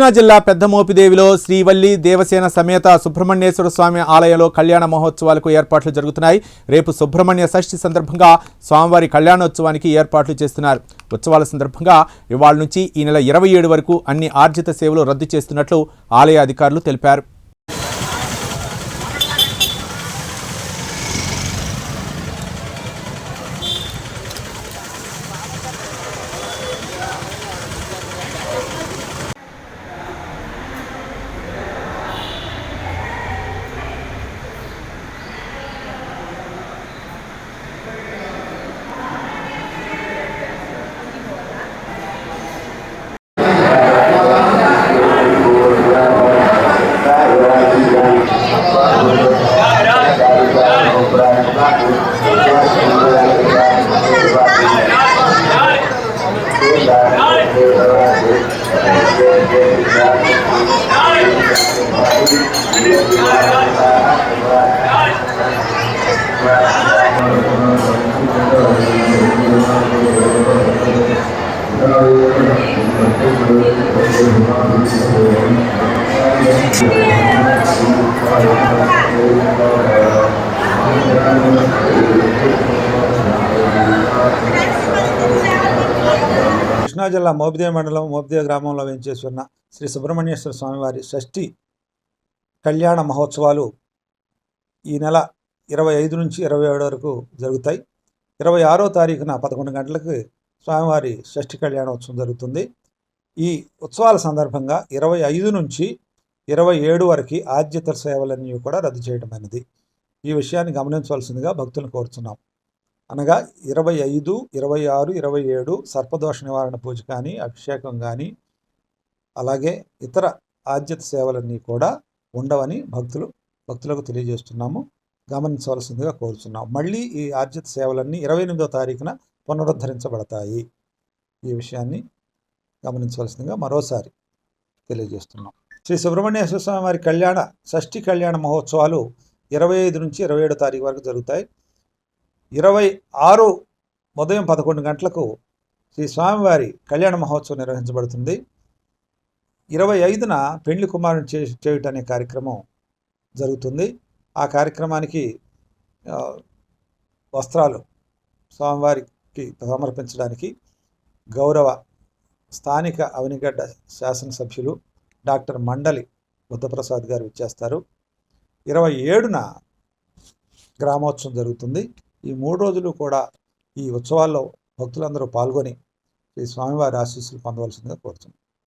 కృష్ణా జిల్లా పెద్దమోపిదేవిలో శ్రీవల్లి దేవసేన సమేత సుబ్రహ్మణ్యేశ్వర స్వామి ఆలయంలో కళ్యాణ మహోత్సవాలకు ఏర్పాట్లు జరుగుతున్నాయి. రేపు సుబ్రహ్మణ్య షష్ఠి సందర్భంగా స్వామివారి కళ్యాణోత్సవానికి ఏర్పాట్లు చేస్తున్నారు. ఉత్సవాల సందర్భంగా ఇవాళ నుంచి ఈ నెల ఇరవై ఏడు వరకు అన్ని ఆర్జిత సేవలు రద్దు చేస్తున్నట్లు ఆలయ అధికారులు తెలిపారు. కృష్ణా జిల్లా మోపిదేవి మండలం మోపిదేవి గ్రామంలో వేంచేసి ఉన్న శ్రీ సుబ్రహ్మణ్యేశ్వర స్వామివారి షష్ఠి కళ్యాణ మహోత్సవాలు ఈ నెల ఇరవై ఐదు నుంచి ఇరవై ఏడు వరకు జరుగుతాయి. ఇరవై ఆరో తారీఖున పదకొండు గంటలకు స్వామివారి షష్ఠి కళ్యాణోత్సవం జరుగుతుంది. ఈ ఉత్సవాల సందర్భంగా ఇరవై ఐదు నుంచి ఇరవై ఏడు వరకు ఆద్యత సేవలన్నీ కూడా రద్దు చేయడమైనది ఈ విషయాన్ని గమనించవలసిందిగా భక్తులను కోరుతున్నాం. అనగా ఇరవై ఐదు ఇరవై ఆరు ఇరవై ఏడు సర్పదోష నివారణ పూజ కానీ అభిషేకం కానీ అలాగే ఇతర ఆద్యత సేవలన్నీ కూడా ఉండవని భక్తులు భక్తులకు తెలియజేస్తున్నాము. గమనించవలసిందిగా కోరుతున్నాం మళ్ళీ ఈ ఆర్జిత సేవలన్నీ ఇరవై ఎనిమిదో తారీఖున పునరుద్ధరించబడతాయి. ఈ విషయాన్ని గమనించవలసిందిగా మరోసారి తెలియజేస్తున్నాం. శ్రీ సుబ్రహ్మణ్యేశ్వర స్వామి వారి కళ్యాణ షష్ఠి కళ్యాణ మహోత్సవాలు ఇరవై ఐదు నుంచి ఇరవై ఏడు తారీఖు వరకు జరుగుతాయి. ఇరవై ఆరు ఉదయం పదకొండు గంటలకు శ్రీ స్వామివారి కళ్యాణ మహోత్సవం నిర్వహించబడుతుంది. ఇరవై ఐదున పెండ్లి కుమారుని చే చేయుట అనే కార్యక్రమం జరుగుతుంది. ఆ కార్యక్రమానికి వస్త్రాలు స్వామివారికి సమర్పించడానికి గౌరవ స్థానిక అవనిగడ్డ శాసనసభ్యులు డాక్టర్ మండలి బుద్ధప్రసాద్ గారు ఇచ్చేస్తారు ఇరవై ఏడున గ్రామోత్సవం జరుగుతుంది. ఈ మూడు రోజులు కూడా ఈ ఉత్సవాల్లో భక్తులందరూ పాల్గొని ఈ స్వామివారి ఆశీస్సులు పొందవలసిందిగా కోరుతున్నాను